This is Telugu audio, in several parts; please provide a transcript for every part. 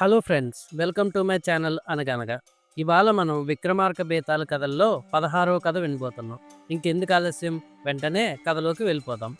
Hello friends welcome to my channel Anaganaga. ఇవాళ మనం విక్రమార్క బేతాల కథల్లో పదహారవ కథ వినబోతున్నాం. ఇంకెందుకు ఆలస్యం? వెంటనే కథలోకి వెళ్ళిపోదాం.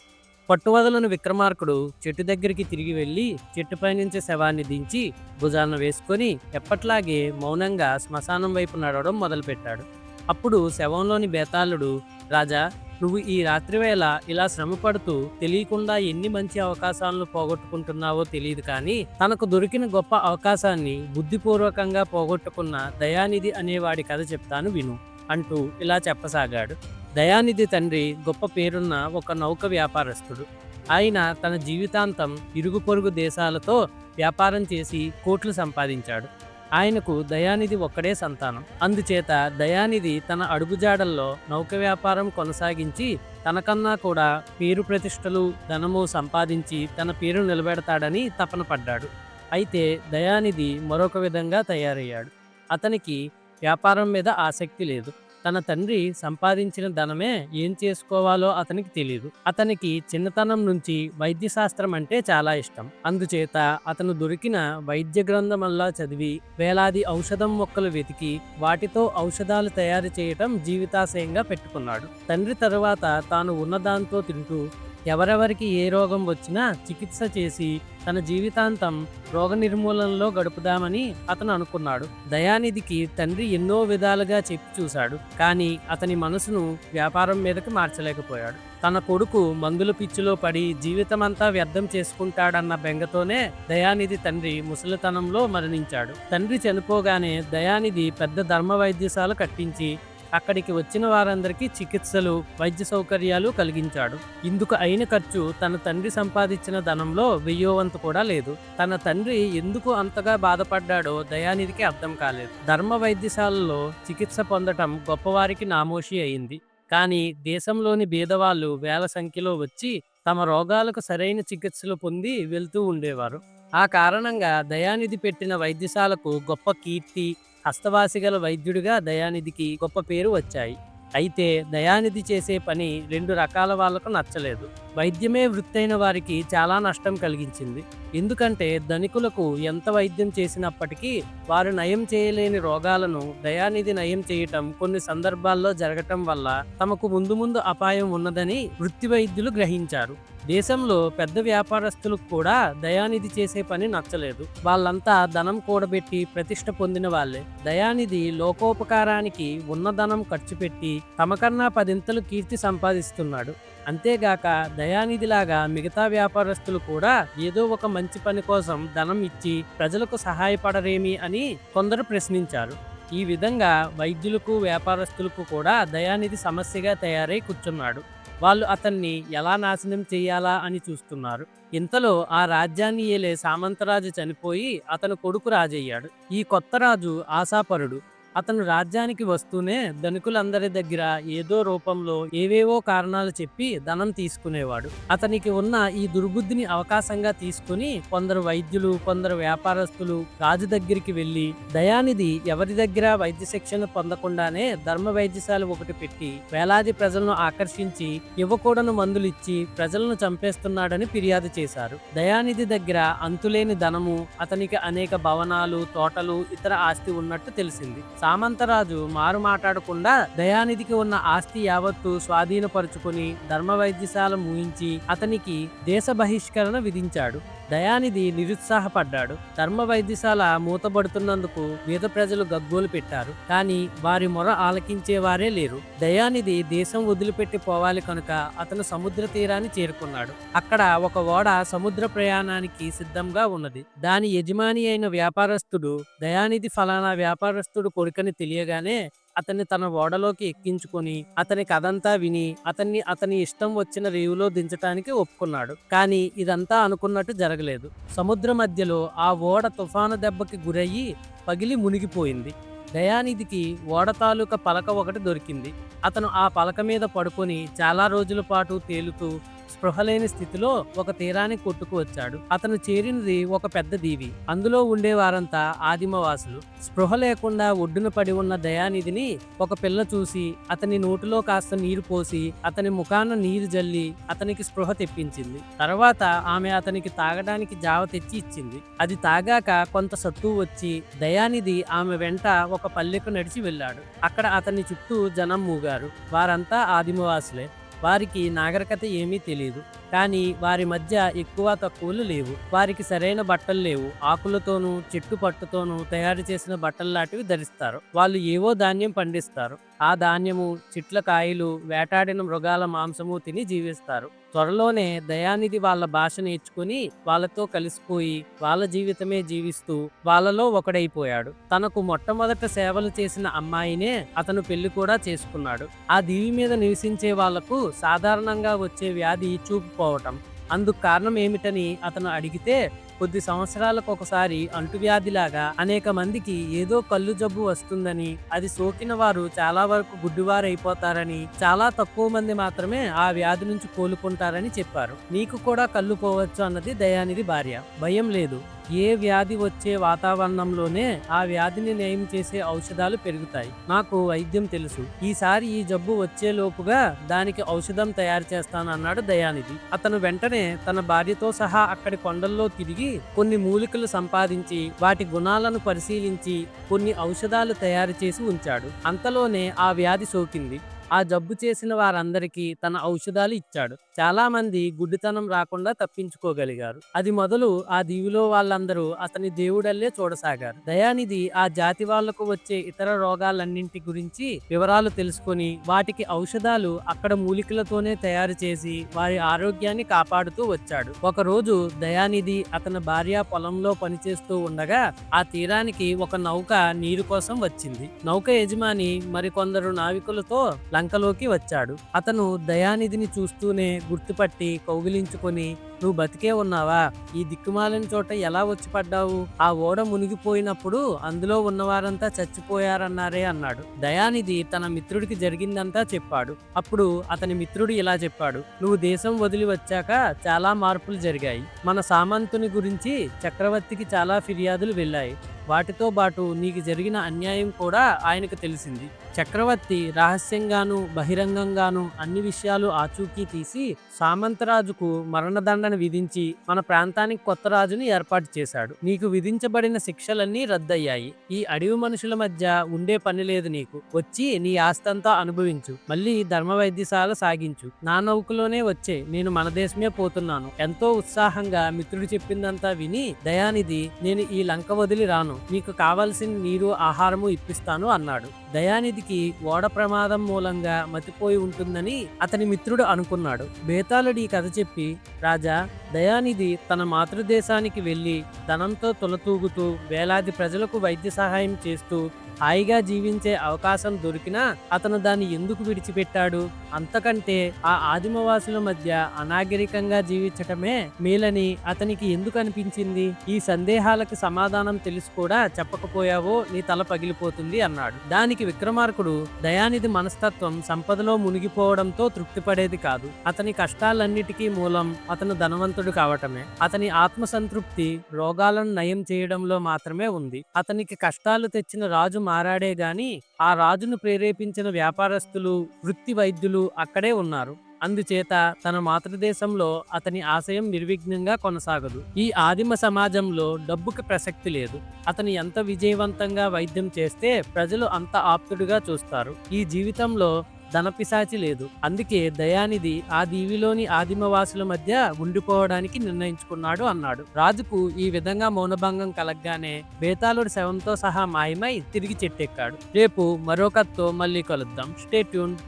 పట్టువదలను విక్రమార్కుడు చెట్టు దగ్గరికి తిరిగి వెళ్ళి చెట్టుపై నుంచి శవాన్ని దించి భుజాన వేసుకొని ఎప్పట్లాగే మౌనంగా శ్మశానం వైపు నడవడం మొదలుపెట్టాడు. అప్పుడు శవంలోని బేతాళుడు రాజా నువ్వు ఈ రాత్రివేళ ఇలా శ్రమ పడుతూ తెలియకుండా ఎన్ని మంచి అవకాశాలను పోగొట్టుకుంటున్నావో తెలియదు కానీ తనకు దొరికిన గొప్ప అవకాశాన్ని బుద్ధిపూర్వకంగా పోగొట్టుకున్న దయానిధి అనేవాడి కథ చెప్తాను విను అంటూ ఇలా చెప్పసాగాడు. దయానిధి తండ్రి గొప్ప పేరున్న ఒక నౌక వ్యాపారస్తుడు. ఆయన తన జీవితాంతం ఇరుగు పొరుగు దేశాలతో వ్యాపారం చేసి కోట్లు సంపాదించాడు. ఆయనకు దయానిధి ఒక్కడే సంతానం. అందుచేత దయానిధి తన అడుగుజాడల్లో నౌక వ్యాపారం కొనసాగించి తనకన్నా కూడా పేరు ప్రతిష్టలు ధనము సంపాదించి తన పేరు నిలబెడతాడని తపన పడ్డాడు. అయితే దయానిధి మరొక విధంగా తయారయ్యాడు. అతనికి వ్యాపారం మీద ఆసక్తి లేదు. తన తండ్రి సంపాదించిన ధనమే ఏం చేసుకోవాలో అతనికి తెలియదు అతనికి చిన్నతనం నుంచి వైద్య శాస్త్రం అంటే చాలా ఇష్టం. అందుచేత అతను దొరికిన వైద్య గ్రంథమల్లా చదివి వేలాది ఔషధం మొక్కలు వెతికి వాటితో ఔషధాలు తయారు చేయటం జీవితాశయంగా పెట్టుకున్నాడు. తండ్రి తరువాత తాను ఉన్నదాంతో తింటూ ఎవరెవరికి ఏ రోగం వచ్చినా చికిత్స చేసి తన జీవితాంతం రోగ నిర్మూలనలో గడుపుదామని అతను అనుకున్నాడు. దయానిధికి తండ్రి ఎన్నో విధాలుగా చెప్పి చూశాడు. కానీ అతని మనసును వ్యాపారం మీదకి మార్చలేకపోయాడు. తన కొడుకు మందుల పిచ్చిలో పడి జీవితమంతా వ్యర్థం చేసుకుంటాడన్న బెంగతోనే దయానిధి తండ్రి ముసలితనంలో మరణించాడు. తండ్రి చనిపోగానే దయానిధి పెద్ద ధర్మ వైద్యశాల కట్టించి అక్కడికి వచ్చిన వారందరికీ చికిత్సలు వైద్య సౌకర్యాలు కలిగించాడు. ఇందుకు అయిన ఖర్చు తన తండ్రి సంపాదించిన ధనంలో వెయ్యోవంత కూడా లేదు. తన తండ్రి ఎందుకు అంతగా బాధపడ్డాడో దయానిధికి అర్థం కాలేదు. ధర్మ వైద్యశాలలో చికిత్స పొందటం గొప్పవారికి నామోషి అయింది. కానీ దేశంలోని బీదవాళ్ళు వేల సంఖ్యలో వచ్చి తమ రోగాలకు సరైన చికిత్సలు పొంది వెళ్తూ ఉండేవారు. ఆ కారణంగా దయానిధి పెట్టిన వైద్యశాలకు గొప్ప కీర్తి హస్తవాసిగల వైద్యుడిగా దయానిధికి గొప్ప పేరు వచ్చాయి. అయితే దయానిధి చేసే పని రెండు రకాల వాళ్ళకు నచ్చలేదు. వైద్యమే వృత్తైన వారికి చాలా నష్టం కలిగించింది. ఎందుకంటే ధనికులకు ఎంత వైద్యం చేసినప్పటికీ వారు నయం చేయలేని రోగాలను దయానిధి నయం చేయటం కొన్ని సందర్భాల్లో జరగటం వల్ల తమకు ముందు ముందు అపాయం ఉన్నదని వృత్తి వైద్యులు గ్రహించారు. దేశంలో పెద్ద వ్యాపారస్తులకు కూడా దయానిధి చేసే పని నచ్చలేదు. వాళ్ళంతా ధనం కూడబెట్టి ప్రతిష్ట పొందిన వాళ్ళే. దయానిధి లోకోపకారానికి ఉన్న ధనం ఖర్చు పెట్టి తమకన్నా పదింతలు కీర్తి సంపాదిస్తున్నాడు. అంతేగాక దయానిధిలాగా మిగతా వ్యాపారస్తులు కూడా ఏదో ఒక మంచి పని కోసం ధనం ఇచ్చి ప్రజలకు సహాయపడరేమి అని కొందరు ప్రశ్నించారు. ఈ విధంగా వైద్యులకు వ్యాపారస్తులకు కూడా దయానిధి సమస్యగా తయారై కూర్చున్నాడు. వాళ్ళు అతన్ని ఎలా నాశనం చేయాలా అని చూస్తున్నారు. ఇంతలో ఆ రాజ్యాన్ని ఏలే సామంతరాజు చనిపోయి అతను కొడుకు రాజయ్యాడు. ఈ కొత్త రాజు ఆశాపరుడు. అతను రాజ్యానికి వస్తూనే ధనికులందరి దగ్గర ఏదో రూపంలో ఏవేవో కారణాలు చెప్పి ధనం తీసుకునేవాడు. అతనికి ఉన్న ఈ దుర్బుద్ధిని అవకాశంగా తీసుకుని కొందరు వైద్యులు కొందరు వ్యాపారస్తులు రాజు దగ్గరికి వెళ్ళి దయానిధి ఎవరి దగ్గర వైద్య శిక్షణ పొందకుండానే ధర్మ వైద్యశాల ఒకటి పెట్టి వేలాది ప్రజలను ఆకర్షించి ఇవ్వకూడని మందులిచ్చి ప్రజలను చంపేస్తున్నాడని ఫిర్యాదు చేశారు. దయానిధి దగ్గర అంతులేని ధనము అతనికి అనేక భవనాలు తోటలు ఇతర ఆస్తి ఉన్నట్టు తెలిసింది. సామంతరాజు మారు మాట్లాడకుండా దయానిధికి ఉన్న ఆస్తి యావత్తు స్వాధీనపరుచుకుని ధర్మ వైద్యశాల ముగించి అతనికి దేశ బహిష్కరణ విధించాడు. దయానిధి నిరుత్సాహపడ్డాడు. ధర్మ వైద్యశాల మూతబడుతున్నందుకు పేద ప్రజలు గగ్గోలు పెట్టారు. కానీ వారి మొర ఆలకించేవారే లేరు. దయానిధి దేశం వదిలిపెట్టి పోవాలి కనుక అతను సముద్ర తీరాన్ని చేరుకున్నాడు. అక్కడ ఒక ఓడ సముద్ర ప్రయాణానికి సిద్ధంగా ఉన్నది. దాని యజమాని అయిన వ్యాపారస్తుడు దయానిధి ఫలానా వ్యాపారస్తుడు కొడుకని తెలియగానే అతన్ని తన ఓడలోకి ఎక్కించుకొని అతని కథంతా విని అతన్ని అతని ఇష్టం వచ్చిన రేవులో దించటానికి ఒప్పుకున్నాడు. కానీ ఇదంతా అనుకున్నట్టు జరగలేదు. సముద్ర మధ్యలో ఆ ఓడ తుఫాను దెబ్బకి గురయ్యి పగిలి మునిగిపోయింది. దయానిధికి ఓడ తాలూకా పలక ఒకటి దొరికింది. అతను ఆ పలక మీద పడుకొని చాలా రోజుల పాటు తేలుతూ స్పృహలేని స్థితిలో ఒక తీరానికి కొట్టుకు వచ్చాడు. అతను చేరినది ఒక పెద్ద దీవి. అందులో ఉండే వారంతా ఆదిమవాసులు. స్పృహ లేకుండా ఒడ్డున పడి ఉన్న దయానిధిని ఒక పిల్ల చూసి అతని నోటిలో కాస్త నీరు పోసి అతని ముఖాన నీరు జల్లి అతనికి స్పృహ తెప్పించింది. తర్వాత ఆమె అతనికి తాగడానికి జావ తెచ్చి ఇచ్చింది. అది తాగాక కొంత సత్తు వచ్చి దయానిధి ఆమె వెంట ఒక పల్లెకు నడిచి వెళ్ళాడు. అక్కడ అతని చుట్టూ జనం మూగారు. వారంతా ఆదిమవాసులే. వారికి నాగరికత ఏమీ తెలియదు కానీ వారి మధ్య ఎక్కువ తక్కువలు లేవు. వారికి సరైన బట్టలు లేవు. ఆకులతోనూ చెట్టు పట్టుతోనూ తయారు చేసిన బట్టలు లాంటివి ధరిస్తారు. వాళ్ళు ఏవో ధాన్యం పండిస్తారు. ఆ ధాన్యము చెట్ల కాయలు వేటాడిన మృగాల మాంసము తిని జీవిస్తారు. త్వరలోనే దయానిధి వాళ్ళ భాష నేర్చుకుని వాళ్ళతో కలిసిపోయి వాళ్ళ జీవితమే జీవిస్తూ వాళ్ళలో ఒకడైపోయాడు. తనకు మొట్టమొదట సేవలు చేసిన అమ్మాయినే అతను పెళ్ళి కూడా చేసుకున్నాడు. ఆ దీవి మీద నివసించే వాళ్ళకు సాధారణంగా వచ్చే వ్యాధి చూపుపోవటం. అందుకు కారణం ఏమిటని అతను అడిగితే కొద్ది సంవత్సరాలకు ఒకసారి అంటువ్యాధిలాగా అనేక మందికి ఏదో కళ్ళు జబ్బు వస్తుందని అది సోకిన వారు చాలా వరకు గుడ్డివారైపోతారని చాలా తక్కువ మంది మాత్రమే ఆ వ్యాధి నుంచి కోలుకుంటారని చెప్పారు. నీకు కూడా కళ్ళు పోవచ్చు అన్నది దయానిధి భార్య. భయం లేదు. ఏ వ్యాధి వచ్చే వాతావరణంలోనే ఆ వ్యాధిని నయం చేసే ఔషధాలు పెరుగుతాయి. నాకు వైద్యం తెలుసు. ఈసారి ఈ జబ్బు వచ్చే లోపుగా దానికి ఔషధం తయారు చేస్తాను అన్నాడు దయానిధి. అతను వెంటనే తన భార్యతో సహా అక్కడి కొండల్లో తిరిగి కొన్ని మూలికలు సంపాదించి వాటి గుణాలను పరిశీలించి కొన్ని ఔషధాలు తయారు చేసి ఉంచాడు. అంతలోనే ఆ వ్యాధి సోకింది. ఆ జబ్బు చేసిన వారందరికీ తన ఔషధాలు ఇచ్చాడు. చాలా మంది గుడ్డితనం రాకుండా తప్పించుకోగలిగారు. అది మొదలు ఆ దీవిలో వాళ్ళందరూ అతని దేవుడల్లే చూడసాగారు. దయానిధి ఆ జాతి వాళ్ళకు వచ్చే ఇతర రోగాలన్నింటి గురించి వివరాలు తెలుసుకొని వాటికి ఔషధాలు అక్కడ మూలికలతోనే తయారు చేసి వారి ఆరోగ్యాన్ని కాపాడుతూ వచ్చాడు. ఒకరోజు దయానిధి అతని భార్య పొలంలో పనిచేస్తూ ఉండగా ఆ తీరానికి ఒక నౌక నీరు కోసం వచ్చింది. నౌక యజమాని మరికొందరు నావికులతో లంకలోకి వచ్చాడు. అతను దయానిధిని చూస్తూనే గుర్తుపట్టి కౌగిలించుకొని నువ్వు బతికే ఉన్నావా? ఈ దిక్కుమాలిన చోట ఎలా వచ్చి పడ్డావు? ఆ ఓడ మునిగిపోయినప్పుడు అందులో ఉన్నవారంతా చచ్చిపోయారన్నారే అన్నాడు. దయానిధి తన మిత్రుడికి జరిగిందంతా చెప్పాడు. అప్పుడు అతని మిత్రుడు ఇలా చెప్పాడు. నువ్వు దేశం వదిలి వచ్చాక చాలా మార్పులు జరిగాయి. మన సామంతుని గురించి చక్రవర్తికి చాలా ఫిర్యాదులు వెళ్ళాయి. వాటితో పాటు నీకు జరిగిన అన్యాయం కూడా ఆయనకు తెలిసింది. చక్రవర్తి రహస్యంగాను బహిరంగంగాను అన్ని విషయాలు ఆచూకీ తీసి సామంతరాజుకు మరణదండన విధించి మన ప్రాంతానికి కొత్త రాజుని ఏర్పాటు చేశాడు. నీకు విధించబడిన శిక్షలన్నీ రద్దయ్యాయి. ఈ అడవి మనుషుల మధ్య ఉండే పని లేదు నీకు. వచ్చి నీ ఆస్తంతా అనుభవించు. మళ్ళీ ధర్మ వైద్యశాల సాగించు. నా నౌకలోనే వచ్చే. నేను మన దేశమే పోతున్నాను. ఎంతో ఉత్సాహంగా మిత్రుడు చెప్పిందంతా విని దయానిధి నేను ఈ లంక వదిలి రాను. నీకు కావలసిన నీరు ఆహారము ఇప్పిస్తాను అన్నాడు. దయానిధికి ఓడ ప్రమాదం మూలంగా మతిపోయి ఉంటుందని అతని మిత్రుడు అనుకున్నాడు. బేతాళుడి కథ చెప్పి రాజా దయానిధి తన మాతృదేశానికి వెళ్ళి ధనంతో తొలతూగుతూ వేలాది ప్రజలకు వైద్య సహాయం చేస్తూ హాయిగా జీవించే అవకాశం దొరికినా అతను దాన్ని ఎందుకు విడిచిపెట్టాడు? అంతకంటే ఆ ఆదిమవాసుల మధ్య అనాగరికంగా జీవించటమే మేలని అతనికి ఎందుకు అనిపించింది? ఈ సందేహాలకు సమాధానం తెలిసి కూడా చెప్పకపోయావో నీ తల పగిలిపోతుంది అన్నాడు. దానికి విక్రమార్కుడు దయానిధి మనస్తత్వం సంపదలో మునిగిపోవడంతో తృప్తిపడేది కాదు. అతని కష్టాలన్నిటికీ మూలం అతను ధనవంతుడు కావటమే. అతని ఆత్మసంతృప్తి రోగాలను నయం చేయడంలో మాత్రమే ఉంది. అతనికి కష్టాలు తెచ్చిన రాజు మారాడే గాని ఆ రాజును ప్రేరేపించిన వ్యాపారస్తులు వృత్తి వైద్యులు అక్కడే ఉన్నారు. అందుచేత తన మాతృదేశంలో అతని ఆశయం నిర్విఘ్నంగా కొనసాగదు. ఈ ఆదిమ సమాజంలో డబ్బుకి ప్రసక్తి లేదు. అతను ఎంత విజయవంతంగా వైద్యం చేస్తే ప్రజలు అంత ఆప్తుడుగా చూస్తారు. ఈ జీవితంలో ధనపిశాచి లేదు. అందుకే దయానిధి ఆ దీవిలోని ఆదిమవాసుల మధ్య ఉండిపోవడానికి నిర్ణయించుకున్నాడు అన్నాడు. రాజుకు ఈ విధంగా మౌనభంగం కలగ్గానే బేతాళుడి శవంతో సహా మాయమై తిరిగి చెట్టెక్కాడు. రేపు మరో కథతో మళ్ళీ కలుద్దాం. Stay tune